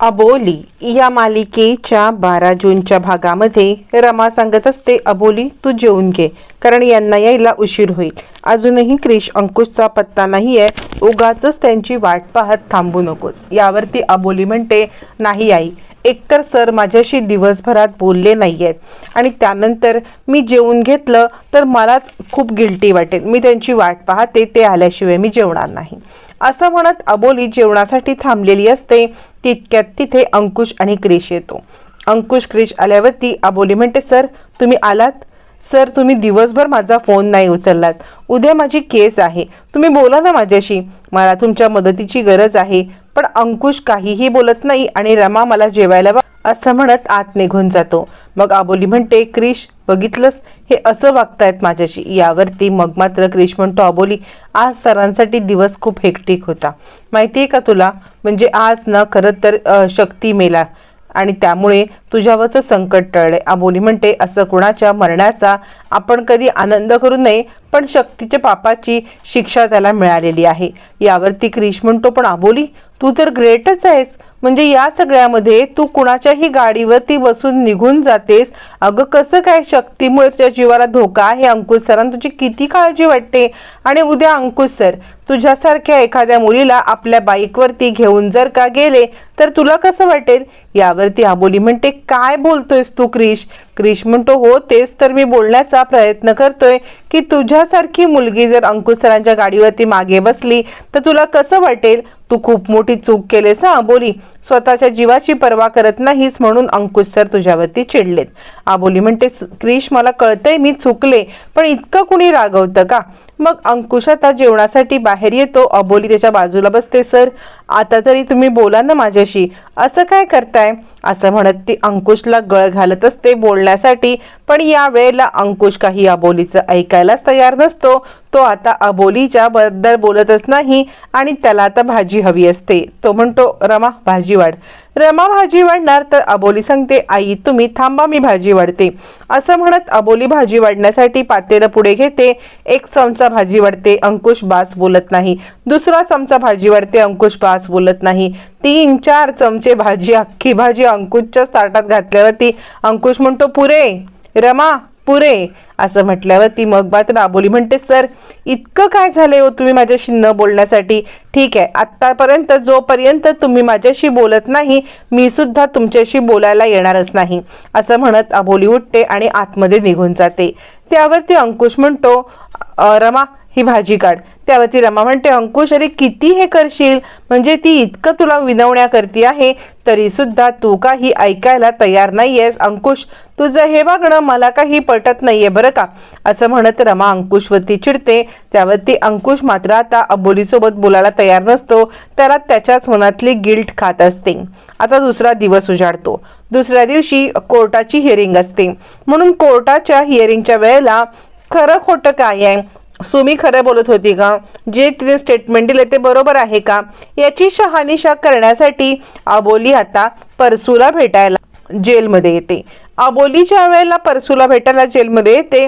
अबोली या मालिकेच्या बारा जूनच्या भागामध्ये रमा सांगत असते अबोली तू जेवून घे कारण यांना यायला उशीर होईल. अजूनही क्रिश अंकुशचा पत्ता नाही आहे उगाच त्यांची वाट पाहत थांबू नकोस. यावरती अबोली म्हणते नाही आई. एकतर सर माझ्याशी दिवसभरात बोलले नाही आहेत आणि त्यानंतर मी जेवून घेतलं तर मलाच खूप गिल्टी वाटेल. मी त्यांची वाट पाहते ते आल्याशिवाय मी जेवणार नाही. असं म्हणत अबोली जेवणासाठी थांबलेली असते. तितक्यात तिथे अंकुश आणि क्रिश येतो. अंकुश क्रिश आल्यावरती अबोली म्हणते सर तुम्ही आलात? सर तुम्ही दिवसभर माझा फोन नाही उचललात. उद्या माझी केस आहे. तुम्ही बोला ना माझ्याशी. मला तुमच्या मदतीची गरज आहे. पण अंकुश काहीही बोलत नाही आणि रमा मला जेवायला असं म्हणत आत निघून जातो. मग आबोली म्हणते क्रिश बघितलंस? हे असं वागतायत माझ्याशी. यावरती मग मात्र क्रिश म्हणतो अबोली आज सरांसाठी दिवस खूप हेक्टिक होता. माहिती आहे का तुला? म्हणजे आज ना खरं तर शक्ती मेला आणि त्यामुळे तुझ्यावरचं संकट टळले. आबोली म्हणते असं कुणाच्या मरण्याचा आपण कधी आनंद करू नये पण शक्तीच्या पापाची शिक्षा त्याला मिळालेली आहे. यावरती क्रिश म्हणतो पण आबोली तू तर ग्रेटच आहेस. म्हणजे या सगळ्यामध्ये तू कुणाच्याही गाडीवरती बसून निघून जातेस. अगं कसं काय शक्तीमुळे तुझ्या जीवाला धोका आहे अंकुश सरांना तुझी किती काळजी वाटते? आणि उद्या अंकुश सर तुझ्यासारख्या एखाद्या मुलीला आपल्या बाईकवरती घेऊन जर का गेले तर तुला कसं वाटेल? यावरती आबोली म्हणते काय बोलतोयस तू क्रिश? क्रिश म्हणतो हो तेच तर मी बोलण्याचा प्रयत्न करतोय की तुझ्यासारखी मुलगी जर अंकुश सरांच्या गाडीवरती मागे बसली तर तुला कसं वाटेल? तू खूप मोठी चूक केलेस हा आबोली स्वतःच्या जीवाची पर्वा करत नाहीस म्हणून अंकुश सर तुझ्यावरती चिडलेत. आबोली म्हणते क्रिश मला कळतंय मी चुकले पण इतकं कुणी रागवतं का? मग अंकुश आता जेवणासाठी बाहेर येतो. अबोली त्याच्या बाजूला बसते. सर आता तरी तुम्ही बोला ना माझ्याशी. असं काय करताय? असं म्हणत ती अंकुशला गळ घालत असते बोलण्यासाठी. पण या वेळेला अंकुश काही अबोलीचं ऐकायलाच तयार नसतो. तो आता अबोलीच्या बद्दल बोलतच नाही आणि त्याला आता भाजी हवी असते. तो म्हणतो रमा भाजी वाढ. रमा भाजी वाढणार तर अबोली सांगते आई तुम्ही थांबा मी भाजी वाढते. असं म्हणत अबोली भाजी वाढण्यासाठी पातेलं पुढे घेते. एक चमचा भाजी वाढते अंकुश बास बोलत नाही. दुसरा चमचा भाजी वाढते अंकुश बास बोलत नाही. तीन चार चमचे भाजी अख्खी भाजी अंकुशच्या ताटात घातल्यावरती अंकुश म्हणतो पुरे रमा पुरे असं म्हटल्यावर ती मग मात्र राबोली म्हणते सर इतकं काय झालंय हो तुम्ही माझ्याशी न बोलण्यासाठी? ठीक आहे आत्तापर्यंत जोपर्यंत तुम्ही माझ्याशी बोलत नाही मी सुद्धा तुमच्याशी बोलायला येणारच नाही असं म्हणत अबोली उठते आणि आतमध्ये निघून जाते. त्यावरती अंकुश म्हणतो रमा ही भाजी काढ. त्यावरती रमा म्हणते अंकुश अरे किती हे करशील? म्हणजे ती इतकं तुला विनवण्या करते आहे तरी सुद्धा तू काही ऐकायला तयार नाहीयेस अंकुश. तुझं हे वागणं मला काही पटत नाहीये बरं का? असं म्हणत रमा अंकुशवरती चिडते. त्यावरती अंकुश मात्र आता अबोलीसोबत बोलायला तयार नसतो. त्याला त्याच्याच मनातली गिल्ट खात असते. आता दुसरा दिवस उजाडतो. दुसऱ्या दिवशी कोर्टाची हिअरिंग असते. म्हणून कोर्टाच्या हिअरिंगच्या वेळेला खरं खोटं काय आहे? सुमी खरं बोलत होती का? जे तिने स्टेटमेंट दिले ते बरोबर आहे का? याची शहानिशा करण्यासाठी अबोली आता परसूला भेटायला जेलमध्ये येते. अबोलीच्या वेळेला परसूला भेटायला जेलमध्ये ते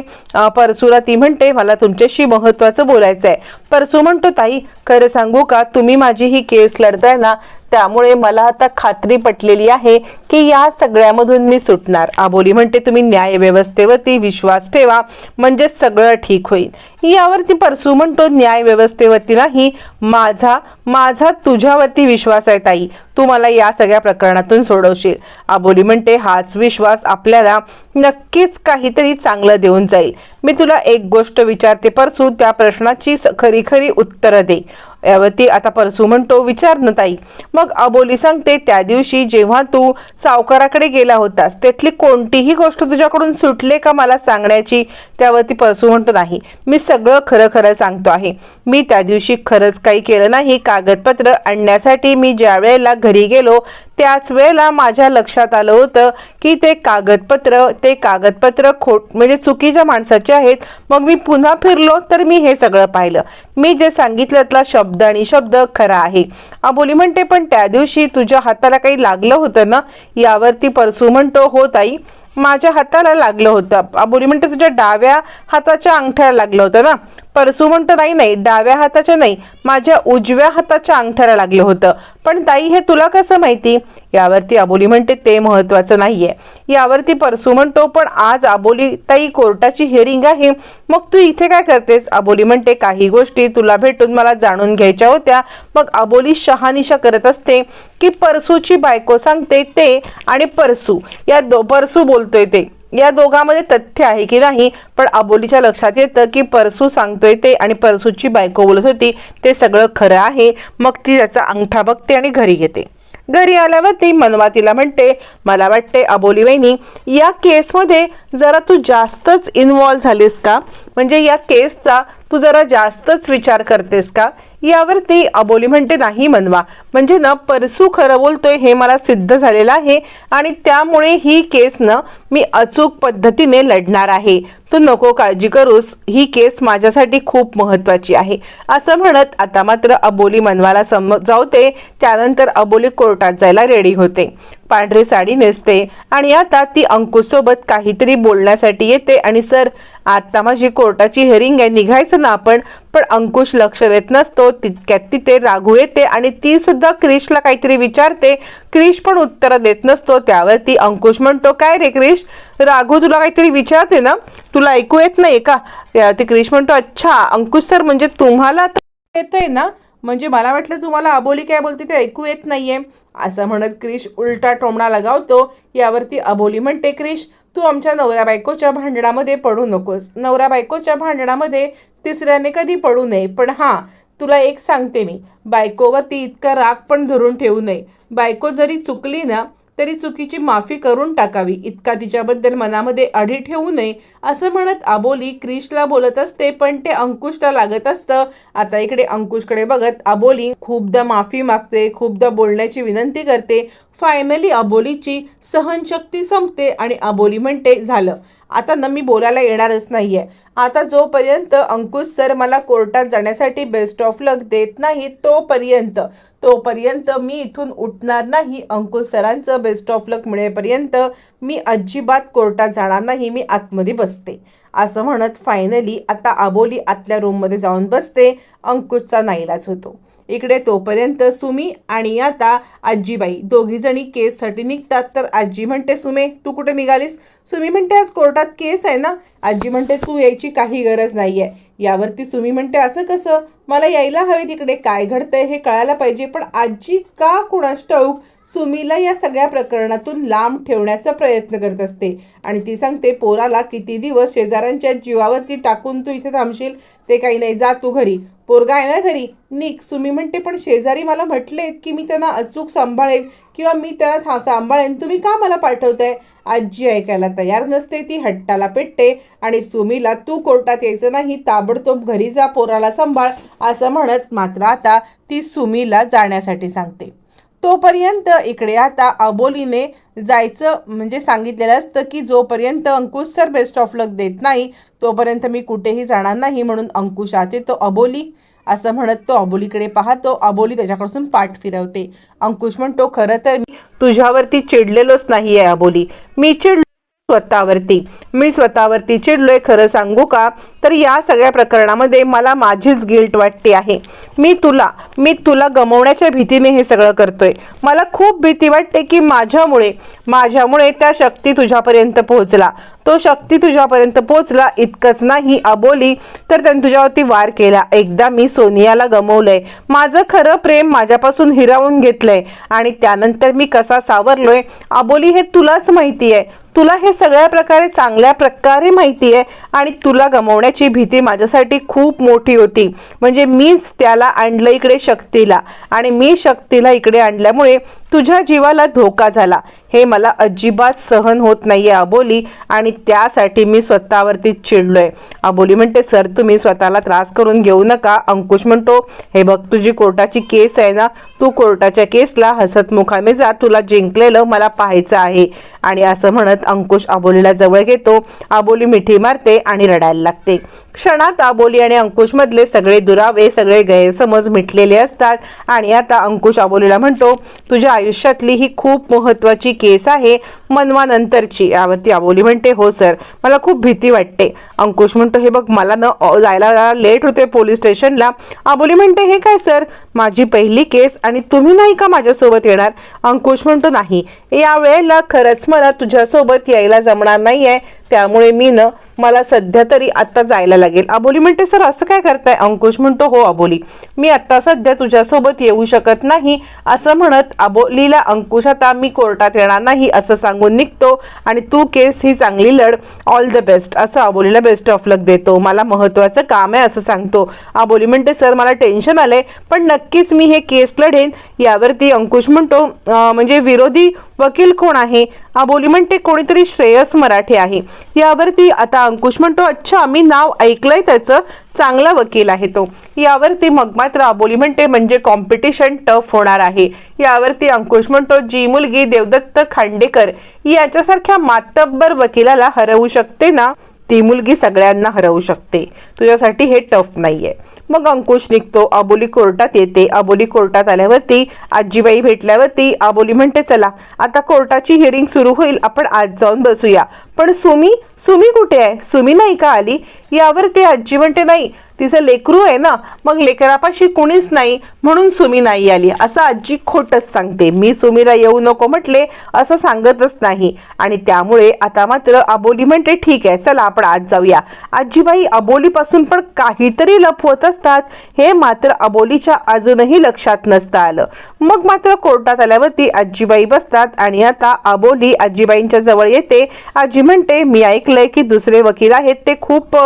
परसूला ती म्हणते मला तुमच्याशी महत्वाचं बोलायचं आहे परसू म्हणतो ताई खरं सांगू का? तुम्ही माझी ही केस लढताय ना त्यामुळे मला आता खात्री पटलेली आहे की या सगळ्यामधून मी सुटणार. आबोली म्हणते तुम्ही न्याय व्यवस्थेवरती विश्वास ठेवा म्हणजे सगळं ठीक होईल. यावरती परसू म्हणतो न्याय व्यवस्थेवरती नाही माझा माझा तुझ्यावरती विश्वास आहे ताई. तू मला या सगळ्या प्रकरणातून सोडवशील. आबोली म्हणते हाच विश्वास आपल्याला नक्कीच काहीतरी चांगलं देऊन जाईल. मी तुला एक गोष्ट विचारते परसू त्या प्रश्नाची स- खरी खरी उत्तरं दे. यावरती आता परसू म्हणतो विचार न ताई. मग अबोली सांगते त्या दिवशी जेव्हा तू सावकाराकडे गेला होतास त्यातली कोणतीही गोष्ट तुझ्याकडून सुटले का मला सांगण्याची? त्यावरती परसू म्हणतो नाही. मी सगळं खरं खरं सांगतो आहे. मी त्या दिवशी खरंच काही केलं नाही. कागदपत्र आणण्यासाठी मी ज्या वेळेला घरी गेलो त्याच वेळेला माझ्या लक्षात आलं होतं की ते कागदपत्र ते कागदपत्र खोट म्हणजे चुकीच्या माणसाचे आहेत. मग मी पुन्हा फिरलो तर मी हे सगळं पाहिलं. मी जे सांगितलं त्यातला शब्द आणि शब्द खरा आहे. आबोली म्हणते पण त्या दिवशी तुझ्या हाताला काही लागलं होतं ना? यावरती परसू म्हणतो हो ताई माझ्या हाताला लागलं होतं. आबोली म्हणते तुझ्या डाव्या हाताच्या अंगठ्याला लागलं होतं ना? परसू म्हणतो नाही नाही डाव्या हाताच्या नाही माझ्या उजव्या हाताच्या अंगठ्याला लागलं होतं. पण ताई हे तुला कसं माहिती? यावरती अबोली म्हणते ते महत्वाचं नाहीये. यावरती परसू म्हणतो पण आज अबोली ताई कोर्टाची हिअरिंग आहे. मग तू इथे काय करतेस? अबोली म्हणते काही गोष्टी तुला भेटून मला जाणून घ्यायच्या होत्या. मग अबोली शहानिशा करत असते की परसूची बायको सांगते ते आणि परसू या दो परसू बोलतोय ते. या दोघांमध्ये तथ्य आहे की नाही पण अबोलीच्या लक्षात येतं की परसू सांगतोय ते आणि परसूची बायको बोलत होती ते सगळं खरं आहे मग ती त्याचा अंगठा बघते आणि घरी घेते घरी आल्यावर ती मनवा तिला म्हणते मला वाटते अबोली वहिनी या केसमध्ये जरा तू जास्तच इन्वॉल्व झालीस का? म्हणजे या केसचा तू जरा जास्तच विचार करतेस का? यावरती अबोली म्हणते नाही मनवा. म्हणजे ना परसू खरं बोलतोय हे मला सिद्ध झालेलं आहे आणि त्यामुळे ही केस ना मी अचूक पद्धतीने लढणार आहे. तू नको काळजी करूस. ही केस माझ्यासाठी खूप महत्वाची आहे. असं म्हणत आता मात्र अबोली मनवाला समजावते. त्यानंतर अबोली कोर्टात जायला रेडी होते. पांढरी साडी नेसते आणि आता ती अंकुशसोबत काहीतरी बोलण्यासाठी येते आणि सर आता माझी कोर्टाची हेरिंग आहे. निघायचं ना आपण? पण अंकुश लक्ष देत नसतो. तितक्यात तिथे राघू येते आणि ती सुद्धा क्रिशला काहीतरी विचारते. क्रिश पण उत्तर देत नसतो. त्यावरती अंकुश म्हणतो काय रे क्रिश? राघू तुला काहीतरी विचारते ना? तुला ऐकू येत नाही का? त्या- ते क्रिश म्हणतो अच्छा अंकुश सर म्हणजे तुम्हाला येतंय ना? म्हणजे मला वाटलं तुम्हाला अबोली काय बोलते ते ऐकू येत नाहीये. असं म्हणत क्रिश उलटा टोमणा लगावतो. यावरती अबोली म्हणते क्रिश तू आमच्या नवऱ्या बायकोच्या भांडणामध्ये पडू नकोस. नवऱ्या बायकोच्या भांडणामध्ये तिसऱ्याने कधी पडू नये. पण हां तुला एक सांगते मी. बायकोवरती इतका राग पण धरून ठेवू नये. बायको जरी चुकली ना तरी चुकीची माफी करून टाकावी. इतका तिच्याबद्दल मनामध्ये अढी ठेवू नये. असं म्हणत आबोली क्रिशला बोलत असते पण ते अंकुशला लागत असतं. आता इकडे अंकुशकडे बघत आबोली खूपदा माफी मागते खूपदा बोलण्याची विनंती करते. फायनली अबोलीची सहनशक्ती संपते आणि अबोली म्हणते झालं. आता ना मी बोलायला येणारच नाही आहे आता जोपर्यंत अंकुश सर मला कोर्टात जाण्यासाठी बेस्ट ऑफ लक देत नाही तोपर्यंत तोपर्यंत मी इथून उठणार नाही. अंकुश सरांचं बेस्ट ऑफ लक मिळेपर्यंत मी अजिबात कोर्टात जाणार नाही. मी आतमध्ये बसते. असं म्हणत फायनली आता आबोली आतल्या रूममध्ये जाऊन बसते. अंकुशचा नाईलाज होतो. इकडे तोपर्यंत सुमी आणि आता आजीबाई दोघीजणी केससाठी निघतात. तर आजी म्हणते सुमे तू कुठे निघालीस? सुमी म्हणते आज कोर्टात केस आहे ना. आजी म्हणते तू यायची काही गरज नाही आहे यावरती सुमी म्हणते असं कसं? मला यायला हवे तिकडे. काय घडतंय हे कळायला पाहिजे. पण आजी का कुणास ठाऊक सुमीला या सगळ्या प्रकरणातून लांब ठेवण्याचा प्रयत्न करत असते. आणि ती सांगते पोराला किती दिवस शेजाऱ्यांच्या जीवावरती टाकून तू इथे थांबशील? ते काही नाही. जा तू घरी. पोरगा आहे ना घरी? निक सुमी म्हणते पण शेजारी मला म्हटलेत की मी त्यांना अचूक सांभाळेन किंवा मी त्यांना था सांभाळेन. तुम्ही का मला पाठवताय? आजी ऐकायला तयार नसते ती हट्टाला पेटते आणि सुमीला तू कोर्टात यायचं नाही ताबडतोब घरी जा पोराला सांभाळ असं म्हणत मात्र आता ती सुमीला जाण्यासाठी सांगते. तोपर्यंत इकडे आता अबोलीने जायचं म्हणजे सांगितलेलं असतं की जोपर्यंत Ankush sir best of luck देत नाही तोपर्यंत मी कुठेही जाणार नाही म्हणून अंकुश आते तो अबोली असं म्हणत तो अबोलीकडे पाहतो. अबोली त्याच्याकडून पाठ फिरवते. अंकुश म्हणतो खरं तर मी तुझ्यावरती चिडलेलोच नाही आहे अबोली मी चिड स्वतःवरती. मी स्वतःवरती चिडलोय खरं सांगू का? तर या सगळ्या प्रकरणामध्ये मला माझीच गिल्ट वाटते आहे. मी तुला मी तुला गमवण्याच्या भीतीने हे सगळं करतोय. मला खूप भीती वाटते की माझ्यामुळे माझ्यामुळे त्या शक्ती तुझ्यापर्यंत पोहोचला. तो शक्ती तुझ्यापर्यंत पोहोचला इतकंच नाही अबोली तर त्याने तुझ्यावरती वार केला. एकदा मी सोनियाला गमवलंय. माझं खरं प्रेम माझ्यापासून हिरावून घेतलंय. आणि त्यानंतर मी कसा सावरलोय? अबोली हे तुलाच माहिती आहे तुला हे सगळ्या प्रकारे चांगल्या प्रकारे माहिती आहे आणि तुला गमवण्याची भीती माझ्यासाठी खूप मोठी होती. म्हणजे मीच त्याला आणलं इकडे शक्तीला आणि मी शक्तीला इकडे आणल्यामुळे तुझ्या जीवाला धोका झाला. हे मला अजिबात सहन होत नाही आहे अबोली. आणि त्यासाठी मी स्वतःवरती चिडलोय. अबोली म्हणते सर तुम्ही स्वतःला त्रास करून घेऊ नका. अंकुश म्हणतो हे बघ तुझी कोर्टाची केस आहे ना? तू कोर्टाच्या केसला हसतमुखाने जा. तुला जिंकलेलं मला पाहायचं आहे. आणि असं म्हणत अंकुश अबोलीला जवळ घेतो. अबोली मिठी मारते आणि रडायला लागते. क्षणात आबोली आणि अंकुशमधले सगळे दुरावे सगळे गैरसमज मिटलेले असतात. आणि आता अंकुश आबोलीला म्हणतो तुझ्या आयुष्यातली ही खूप महत्वाची केस आहे. मनवानंतरची यावरती आबोली म्हणते हो सर मला खूप भीती वाटते. अंकुश म्हणतो हे बघ मला न जायला लेट होते पोलीस स्टेशनला. आबोली म्हणते हे काय सर माझी पहिली केस आणि तुम्ही नाही का माझ्यासोबत येणार? अंकुश म्हणतो नाही या वेळेला खरंच मला तुझ्यासोबत यायला जमणार नाही आहे त्यामुळे मी न मला सध्या तरी आत्ता जायला लागेल. अबोली म्हणते सर असं काय करताय? अंकुश म्हणतो हो अबोली मी आत्ता सध्या तुझ्यासोबत येऊ शकत नाही असं म्हणत अबोलीला अंकुश आता मी कोर्टात येणार नाही असं सांगून निघतो आणि तू केस ही चांगली लढ. ऑल द बेस्ट असं अबोलीला बेस्ट ऑफ लक देतो. मला महत्त्वाचं काम आहे असं सांगतो. अबोली म्हणते सर मला टेन्शन आलंय पण नक्कीच मी हे केस लढेन. यावरती अंकुश म्हणतो म्हणजे विरोधी वकील कोण आहे? अबोली म्हणते कोणीतरी श्रेयस मराठे आहे. यावरती आता अंकुश म्हणतो अच्छा मी नाव ऐकलंय त्याचं. चांगला वकील आहे तो. यावरती मग मात्र अबोली म्हणते म्हणजे कॉम्पिटिशन टफ होणार आहे. यावरती अंकुश म्हणतो जी मुलगी देवदत्त खांडेकर याच्यासारख्या मातब्बर वकिलाला हरवू शकते ना ती मुलगी सगळ्यांना हरवू शकते. तुझ्यासाठी हे टफ नाहीये. मग अंकुश निघतो. आबोली कोर्टात येते. आबोली कोर्टात आल्यावरती आजीबाई भेटल्यावरती आबोली म्हणते चला आता कोर्टाची हिअरिंग सुरू होईल. आपण आज जाऊन बसूया. पण सुमी सुमी कुठे आहे? सुमी नाही का आली? यावर ते आजी म्हणते नाही तिचं लेकरू आहे ना मग लेकरापाशी कुणीच नाही म्हणून सुमी नाही आली. असं आजी खोटच सांगते. मी सुमीला येऊ नको म्हटले असं सांगतच नाही. आणि त्यामुळे आता मात्र अबोली म्हणते ठीक आहे चला आपण आज जाऊया. आजीबाई अबोलीपासून पण काहीतरी लपवत असतात. हे मात्र अबोलीच्या अजूनही लक्षात नसतं आलं. मग मात्र कोर्टात आल्यावरती आजीबाई बसतात आणि आता अबोली आजीबाईंच्या जवळ येते. आजी म्हणते मी ऐकलंय की दुसरे वकील आहेत ते खूप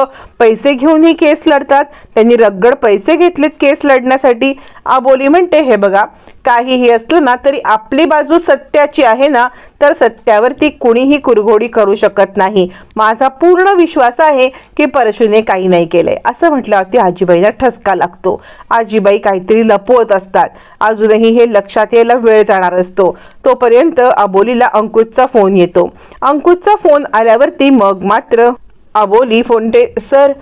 पैसे घेऊन ही केस लढतात. त्यांनी रगड पैसे घेतलेत केस लढण्यासाठी. आबोली म्हणते हे बघा काहीही असलं ना तरी आपली बाजू सत्याची आहे ना तर सत्यावरती कुणीही कुरघोडी करू शकत नाही. माझा पूर्ण विश्वास आहे की परशुने काही नाही केलंय. असं म्हटल्यावरती आजीबाईला ठसका लागतो. आजीबाई काहीतरी लपवत असतात. अजूनही हे लक्षात यायला वेळ जाणार असतो. तोपर्यंत अबोलीला अंकुशचा फोन येतो. अंकुशचा फोन आल्यावरती मग मात्र अबोली फोनटे सर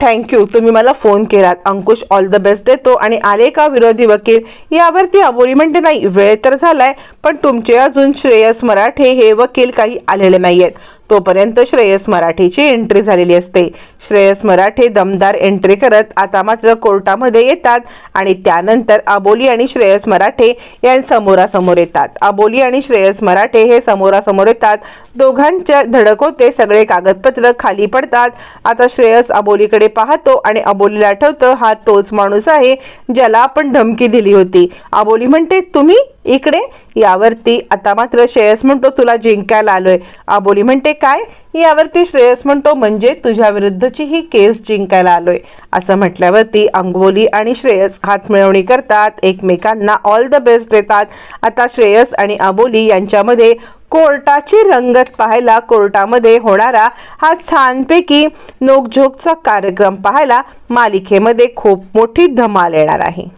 थँक्यू तुम्ही मला फोन केलात. अंकुश ऑल द बेस्ट देतो. आणि आले का विरोधी वकील यावरती अबोली म्हणते नाही. वेळ तर झालाय पण तुमचे अजून श्रेयस मराठे हे वकील काही आलेले नाही आहेत तोपर्यंत श्रेयस मराठेची एंट्री झालेली असते. श्रेयस मराठे दमदार एंट्री करत आता मात्र कोर्टामध्ये येतात आणि त्यानंतर अबोली आणि श्रेयस मराठे या समोरासमोर येतात. अबोली आणि श्रेयस मराठे हे समोरासमोर येतात. दोघांच्या धडक होते सगळे कागदपत्र खाली पडतात. आता श्रेयस अबोलीकडे पाहतो आणि अबोलीला आठवतं हा तोच माणूस आहे ज्याला आपण धमकी दिली होती. अबोली म्हणते तुम्ही इकडे यावरती आता मात्र श्रेयस म्हणतो तुला जिंकायला आलोय. अबोली म्हणते काय? यावरती श्रेयस म्हणतो म्हणजे तुझ्या विरुद्धची ही केस जिंकायला आलोय. असं म्हटल्यावरती अंगोली आणि श्रेयस हात मिळवणी करतात. एकमेकांना ऑल द बेस्ट देतात. आता श्रेयस आणि अबोली यांच्यामध्ये कोर्टाची रंगत पाहायला कोर्टामध्ये होणारा हा छानपैकी नोकझोकचा कार्यक्रम पाहायला मालिकेमध्ये खूप मोठी धमाल येणार आहे.